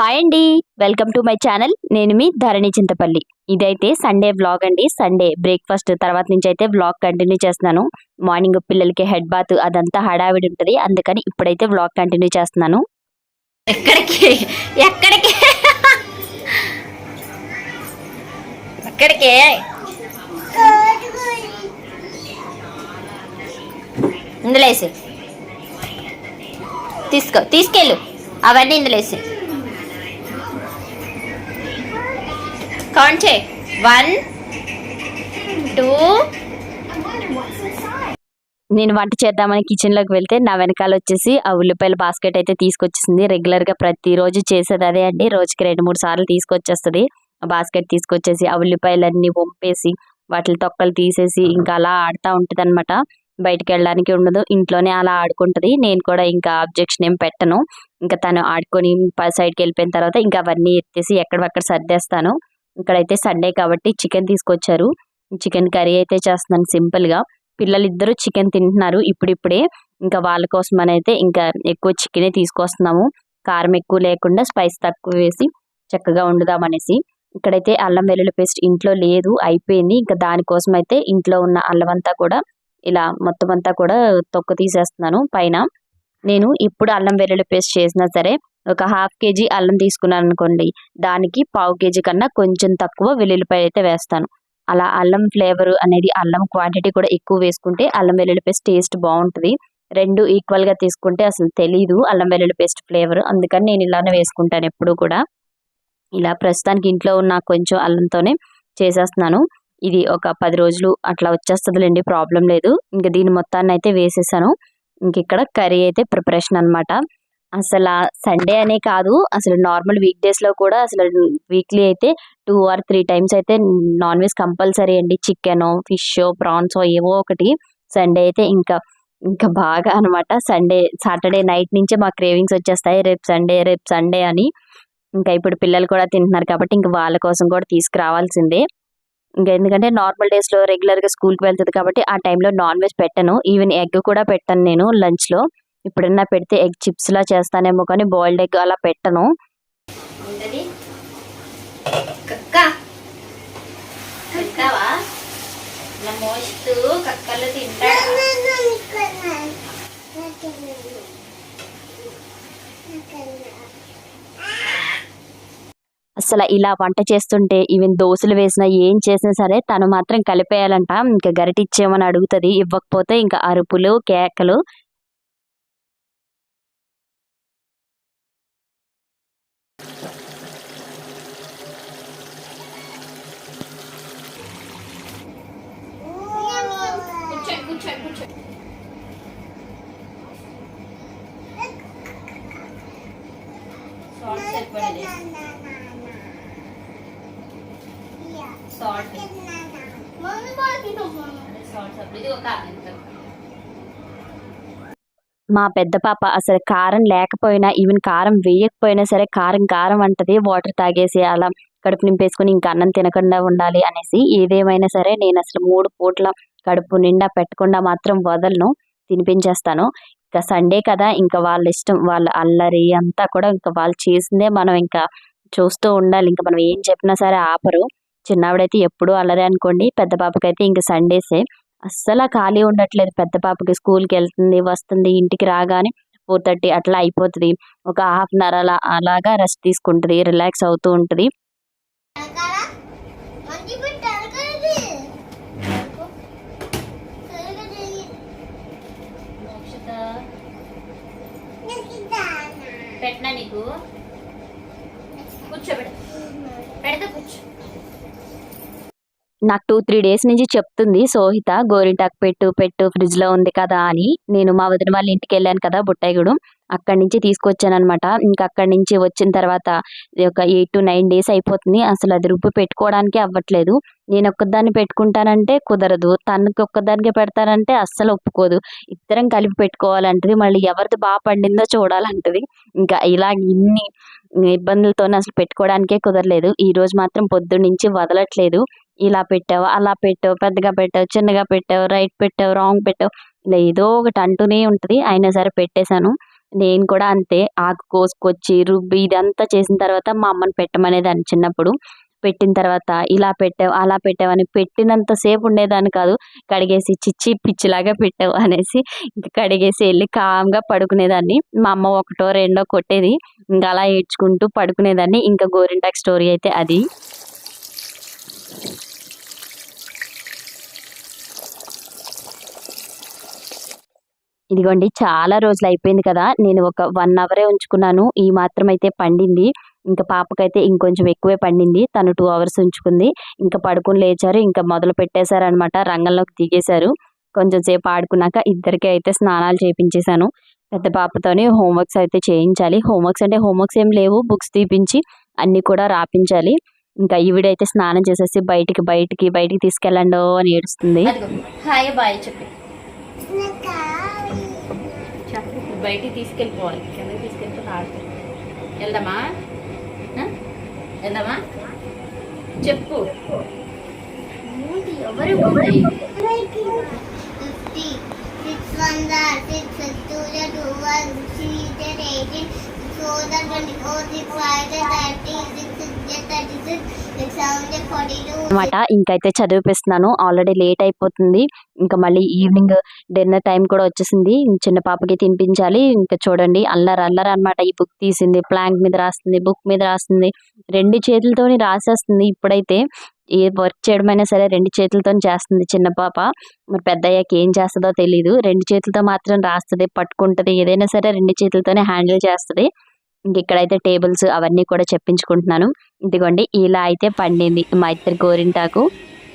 Hi అండి. Welcome to my channel నేను మీ ధరణి చింతపల్లి. ఇదైతే సండే వ్లాగ్ అండి. సండే బ్రేక్ఫాస్ట్ తర్వాత నుంచి అయితే వ్లాగ్ కంటిన్యూ చేస్తున్నాను. మార్నింగ్ పిల్లలకి హెడ్ బాత్ అదంతా హడావిడి ఉంటుంది. అందుకని ఇప్పుడైతే వ్లాగ్ కంటిన్యూ చేస్తున్నాను. ఎక్కడికి? ఎక్కడికి? ఎక్కడికి? ఇందులో వేసి. తీసుకో తీసుకెళ్ళు. అవన్నీ ఇందులో వేసి. కౌంట్ చేయి వన్ టూ నేను వంట చేద్దామని కిచెన్లోకి వెళ్తే నా వెనకాల వచ్చేసి ఆ ఉల్లిపాయల బాస్కెట్ అయితే తీసుకొచ్చేసింది. రెగ్యులర్గా ప్రతిరోజు చేసేది అదే అండి. రోజుకి రెండు మూడు సార్లు తీసుకొచ్చేస్తుంది. ఆ బాస్కెట్ తీసుకొచ్చేసి ఆ ఉల్లిపాయలన్నీ వంపేసి వాటి తొక్కలు తీసేసి ఇంకా అలా ఆడుతూ ఉంటుంది అనమాట బయటికి వెళ్ళడానికి ఉండదు. ఇంట్లోనే అలా ఆడుకుంటది. నేను కూడా ఇంకా అబ్జెక్షన్ ఏం పెట్టను. ఇంకా తను ఆడుకొని సైడ్కి వెళ్ళిపోయిన తర్వాత ఇంకా అవన్నీ ఎత్తేసి ఎక్కడక్కడ సర్దేస్తాను. ఇక్కడైతే సండే కాబట్టి చికెన్ తీసుకొచ్చారు. చికెన్ కర్రీ అయితే చేస్తున్నాను సింపుల్గా పిల్లలిద్దరూ పిల్లలు ఇద్దరు చికెన్ తింటున్నారు ఇప్పుడిప్పుడే. ఇంకా వాళ్ళ కోసం అయితే ఇంకా ఎక్కువ చికెనే తీసుకొస్తున్నాము. కారం ఎక్కువ లేకుండా స్పైస్ తక్కువ వేసి చక్కగా వండుదాం అనేసి ఇక్కడైతే అల్లం వెల్లుల్లి పేస్ట్ ఇంట్లో లేదు అయిపోయింది. ఇంకా దానికోసం అయితే ఇంట్లో ఉన్న అల్లం అంతా కూడా ఇలా మొత్తం అంతా కూడా తొక్క తీసేస్తున్నాను పైన. నేను ఇప్పుడు అల్లం వెల్లుల్లి పేస్ట్ చేసినా సరే ఒక హాఫ్ కేజీ అల్లం తీసుకున్నాను అనుకోండి దానికి పావు కేజీ కన్నా కొంచెం తక్కువ వెల్లుల్లిపాయ అయితే వేస్తాను. అలా అల్లం ఫ్లేవర్ అనేది అల్లం క్వాంటిటీ కూడా ఎక్కువ వేసుకుంటే అల్లం వెల్లుల్లి పేస్ట్ టేస్ట్ బాగుంటుంది. రెండు ఈక్వల్గా తీసుకుంటే అసలు తెలీదు అల్లం వెల్లుల్లి పేస్ట్ ఫ్లేవర్ అందుకని నేను ఇలానే వేసుకుంటాను ఎప్పుడు కూడా. ఇలా ప్రస్తుతానికి ఇంట్లో ఉన్న కొంచెం అల్లంతోనే చేసేస్తున్నాను. ఇది ఒక పది రోజులు అట్లా వచ్చేస్తుందిలేండి ప్రాబ్లం లేదు. ఇంకా దీని మొత్తాన్ని అయితే వేసేసాను. ఇంక ఇక్కడ కర్రీ అయితే ప్రిపరేషన్ అన్నమాట. అసలు సండే అనే కాదు అసలు నార్మల్ వీక్ డేస్లో కూడా అసలు వీక్లీ అయితే టూ ఆర్ త్రీ టైమ్స్ అయితే నాన్ వెజ్ కంపల్సరీ అండి. చికెన్ ఫిష్ ప్రాన్స్ ఏవో ఒకటి సండే అయితే ఇంకా ఇంకా బాగా అనమాట సండే సాటర్డే నైట్ నుంచే మా క్రేవింగ్స్ వచ్చేస్తాయి. రేపు సండే రేపు సండే అని ఇంకా ఇప్పుడు పిల్లలు కూడా తింటున్నారు కాబట్టి ఇంకా వాళ్ళ కోసం కూడా తీసుకురావాల్సిందే. ఇంకా ఎందుకంటే నార్మల్ డేస్లో రెగ్యులర్గా వెళ్తుంది కాబట్టి ఆ టైంలో నాన్ వెజ్ పెట్టను. ఈవెన్ ఎగ్ కూడా పెట్టను నేను లంచ్లో. ఇప్పుడన్నా పెడితే ఎగ్ చిప్స్ లా చేస్తానేమో కానీ బాయిల్డ్ ఎగ్ అలా పెట్టను. అసలు ఇలా వంట చేస్తుంటే ఈవెన్ దోశలు వేసినా ఏం చేసినా సరే తను మాత్రం కలిపేయాలంట. ఇంకా గరిట ఇచ్చేయమని అడుగుతుంది. ఇవ్వకపోతే ఇంకా అరుపులు కేకలు కూర్చో కూర్చో కూర్చో సాల్ట్ సరిపడేది సాల్ట్ సాల్ట్ ఇది ఒక మా పెద్ద పాప అసలు కారం లేకపోయినా ఈవెన్ కారం వేయకపోయినా సరే కారం కారం అంటది వాటర్ తాగేసి అలా కడుపు నింపేసుకుని ఇంకా అన్నం తినకుండా ఉండాలి అనేసి ఏదేమైనా సరే నేను అసలు మూడు పూట్ల కడుపు నిండా పెట్టకుండా మాత్రం వదలను తినిపించేస్తాను. ఇంకా సండే కదా ఇంకా వాళ్ళ ఇష్టం వాళ్ళ అల్లరి అంతా కూడా ఇంకా వాళ్ళు చేసిందే మనం ఇంకా చూస్తూ ఉండాలి. ఇంకా మనం ఏం చెప్పినా సరే ఆపరు. చిన్నవిడైతే ఎప్పుడూ అల్లరి అనుకోండి పెద్ద పాపకైతే ఇంకా సండేసే అస్సలు ఖాళీ ఉండట్లేదు. పెద్ద పాపకి స్కూల్కి వెళ్తుంది వస్తుంది ఇంటికి రాగానే ఫోర్ థర్టీ అట్లా అయిపోతుంది. ఒక హాఫ్ అన్ అవర్ అలా అలాగా రెస్ట్ తీసుకుంటుంది రిలాక్స్ అవుతూ ఉంటుంది. పెట్టినా నీకు? కూర్చోబెడ పెడతా కూర్చో. నాకు టూ త్రీ డేస్ నుంచి చెప్తుంది సోహిత గోరింటాకు పెట్టు పెట్టు ఫ్రిడ్జ్లో ఉంది కదా అని. నేను మా వదిన వాళ్ళ ఇంటికి వెళ్ళాను కదా బుట్టాయిగూడెం అక్కడి నుంచి తీసుకొచ్చాను అనమాట ఇంకా అక్కడి నుంచి వచ్చిన తర్వాత ఇది ఒక ఎయిట్ టు నైన్ డేస్ అయిపోతుంది. అసలు అది రుబ్బు పెట్టుకోవడానికి అవ్వట్లేదు. నేను ఒక్కదాన్ని పెట్టుకుంటానంటే కుదరదు. తనకి ఒక్కదానికి పెడతానంటే అస్సలు ఒప్పుకోదు. ఇద్దరం కలిపి పెట్టుకోవాలంటది. మళ్ళీ ఎవరిది బాగా పండిందో చూడాలంటది. ఇంకా ఇలా ఇన్ని ఇబ్బందులతో అసలు పెట్టుకోవడానికే కుదరలేదు. ఈ రోజు మాత్రం పొద్దున్న నుంచి వదలట్లేదు. ఇలా పెట్టావు అలా పెట్టావు పెద్దగా పెట్టావు చిన్నగా పెట్టావు రైట్ పెట్టావు రాంగ్ పెట్టావు ఇలా ఏదో ఒకటి అంటూనే ఉంటది. అయినా సరే పెట్టేశాను. నేను కూడా అంతే ఆకు కోసుకొచ్చి రుబ్బి ఇదంతా చేసిన తర్వాత మా అమ్మని పెట్టమనేదాన్ని చిన్నప్పుడు. పెట్టిన తర్వాత ఇలా పెట్టావు అలా పెట్టావు అని పెట్టినంత సేపు ఉండేదాన్ని కాదు. కడిగేసి చిచ్చి పిచ్చిలాగా పెట్టావు అనేసి ఇంకా కడిగేసి వెళ్ళి కామ్గా పడుకునేదాన్ని. మా అమ్మ ఒకటో రెండో కొట్టేది. ఇంకా అలా ఏడ్చుకుంటూ పడుకునేదాన్ని. ఇంకా గోరింటాక్ స్టోరీ అయితే అది. ఇదిగోండి చాలా రోజులు అయిపోయింది కదా. నేను ఒక వన్ అవరే ఉంచుకున్నాను. ఈ మాత్రం అయితే పండింది. ఇంకా పాపకైతే ఇంకొంచెం ఎక్కువే పండింది. తను టూ అవర్స్ ఉంచుకుంది. ఇంకా పడుకుని లేచారు. ఇంకా మొదలు పెట్టేశారు అనమాట రంగంలోకి దిగేశారు. కొంచెం సేపు ఆడుకున్నాక ఇద్దరికి అయితే స్నానాలు చేయించేశాను పెద్ద పాపతోని హోంవర్క్స్ అయితే చేయించాలి. హోంవర్క్స్ అంటే హోంవర్క్స్ ఏం లేవు. బుక్స్ తీపించి అన్నీ కూడా రాపించాలి. ఇంకా ఈవిడైతే స్నానం చేసేసి బయటికి బయటికి బయటికి తీసుకెళ్ళండో అని ఏడుస్తుంది. హాయ్ బాయ్ చెప్పు. బయటికి తీసుకెళ్ళిపోవాలి కిందకి తీసుకెళ్తే ఆడుతుంది వెళ్దామా? వెళ్దామా చెప్పు? ఎవరు ఉంది? Fifty. Six one the six, అనమాట ఇంకైతే చదివిపిస్తున్నాను. ఆల్రెడీ లేట్ అయిపోతుంది. ఇంకా మళ్ళీ ఈవినింగ్ డిన్నర్ టైం కూడా వచ్చేసింది. చిన్న పాపకి తినిపించాలి. ఇంకా చూడండి అల్లరి అల్లరి అనమాట ఈ బుక్ తీసింది ప్లాంక్ మీద రాస్తుంది బుక్ మీద రాస్తుంది. రెండు చేతులతోని రాసేస్తుంది. ఇప్పుడైతే ఏ వర్క్ చేయడమైనా సరే రెండు చేతులతో చేస్తుంది చిన్న పాప. మరి పెద్ద అయ్యాక ఏం చేస్తుందో తెలీదు. రెండు చేతులతో మాత్రం రాస్తుంది పట్టుకుంటది ఏదైనా సరే రెండు చేతులతోనే హ్యాండిల్ చేస్తుంది. ఇక్కడైతే టేబుల్స్ అవన్నీ కూడా చెప్పించుకుంటున్నాను. ఇదిగోండి ఇలా అయితే పండింది మా ఇద్దరు గోరింటాకు.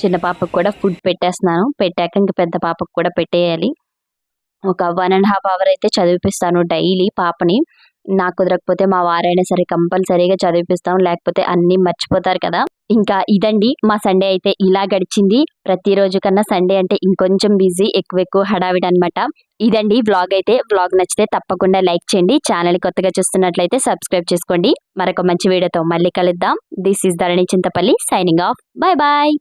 చిన్న పాపకు కూడా ఫుడ్ పెట్టేస్తున్నాను. పెట్టాక ఇంక పెద్ద పాపకు కూడా పెట్టేయాలి. ఒక వన్ అండ్ హాఫ్ అవర్ అయితే చదివిపిస్తాను డైలీ పాపని. నాకు కుదరకపోతే మా వారైనా సరే కంపల్సరీగా చదివిపిస్తాం. లేకపోతే అన్నీ మర్చిపోతారు కదా. ఇంకా ఇదండి. మా సండే అయితే ఇలా గడిచింది. ప్రతిరోజు కన్నా సండే అంటే ఇంకొంచెం బిజీ ఎక్కువ ఎక్కువ హడావిడి అనమాట ఇదండి వ్లాగ్ అయితే. వ్లాగ్ నచ్చితే తప్పకుండా లైక్ చేయండి. ఛానల్ కొత్తగా చూస్తున్నట్లయితే సబ్స్క్రైబ్ చేసుకోండి. మరొక మంచి వీడియోతో మళ్ళీ కలుద్దాం. This is Dharani Chintapalli signing off. Bye bye.